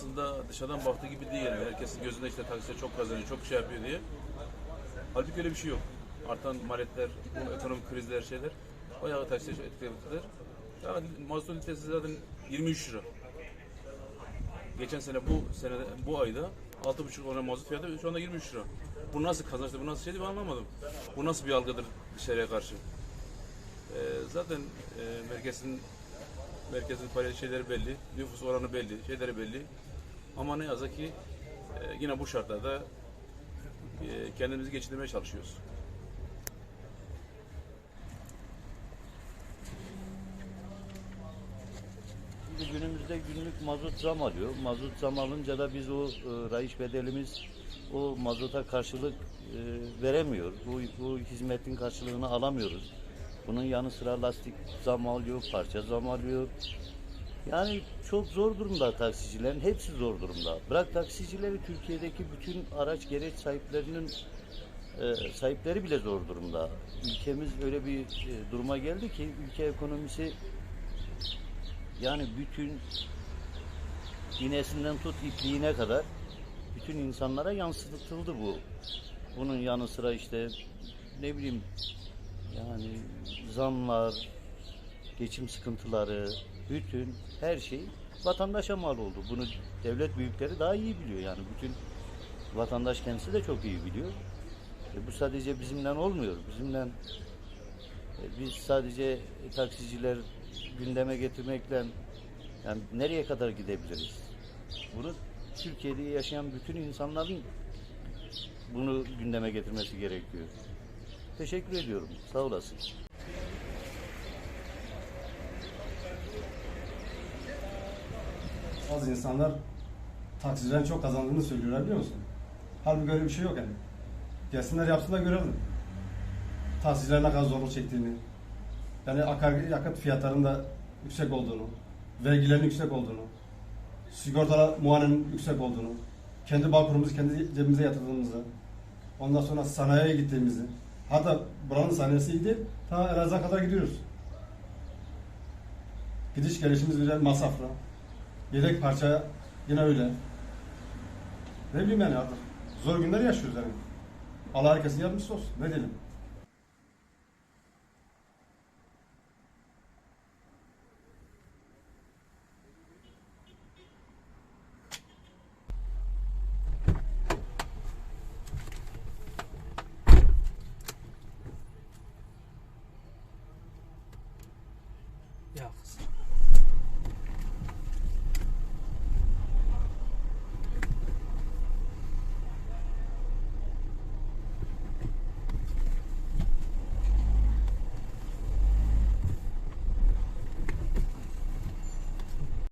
aslında dışarıdan baktığı gibi değil. Yani herkesin gözünde işte taksiler çok kazanıyor, çok şey yapıyor diye. Halbuki öyle bir şey yok. Artan maliyetler, bu ekonomik krizler, şeyler bayağı taksiye çok etkilediler. Yani mazotun litresi zaten 23 lira. Geçen sene bu sene bu ayda 6,5 olan mazot fiyatı şu anda 23 lira. Bu nasıl kazançtır, bu nasıl şeydi ben anlamadım. Bu nasıl bir algıdır dışarıya karşı? Ee, zaten e, merkezin merkezin payı şeyleri belli, nüfus oranı belli, şeyleri belli. Ama ne yazık ki e, yine bu şartlarda e, kendimizi geçindirmeye çalışıyoruz. Şimdi günümüzde günlük mazot zam alıyor. Mazot zam alınca da biz o e, rayiç bedelimiz o mazota karşılık e, veremiyor. Bu, bu hizmetin karşılığını alamıyoruz. Bunun yanı sıra lastik zam alıyor, parça zam alıyor. Yani çok zor durumda taksicilerin, hepsi zor durumda. Bırak taksicileri Türkiye'deki bütün araç gereç sahiplerinin e, sahipleri bile zor durumda. Ülkemiz öyle bir e, duruma geldi ki ülke ekonomisi yani bütün iğnesinden tut ipliğine kadar bütün insanlara yansıtıldı bu. Bunun yanı sıra işte ne bileyim yani zamlar, geçim sıkıntıları, bütün her şey vatandaşa mal oldu. Bunu devlet büyükleri daha iyi biliyor yani bütün vatandaş kendisi de çok iyi biliyor. E bu sadece bizimden olmuyor. Bizimden e, biz sadece taksiciler gündeme getirmekle yani nereye kadar gidebiliriz? Bunu Türkiye'de yaşayan bütün insanların bunu gündeme getirmesi gerekiyor. Teşekkür ediyorum. Sağ olasın. Bazı insanlar taksicilerin çok kazandığını söylüyorlar biliyor musun? Halbuki öyle bir şey yok yani. Gelsinler yapsınlar görelim. Taksicilerin ne kadar zorluk çektiğini, yani akaryakıt fiyatlarının da yüksek olduğunu, vergilerin yüksek olduğunu, sigortalar muayenenin yüksek olduğunu, kendi bağkurumuzu kendi cebimize yatırdığımızı, ondan sonra sanayiye gittiğimizi, hatta buranın değil, ta Elazığ'a kadar gidiyoruz. Gidiş gelişimiz bile masraflı. Yedek parça yine öyle. Ne bileyim yani artık. Zor günler yaşıyoruz yani. Allah herkesin yardımcısı olsun. Ne diyelim? Yeah.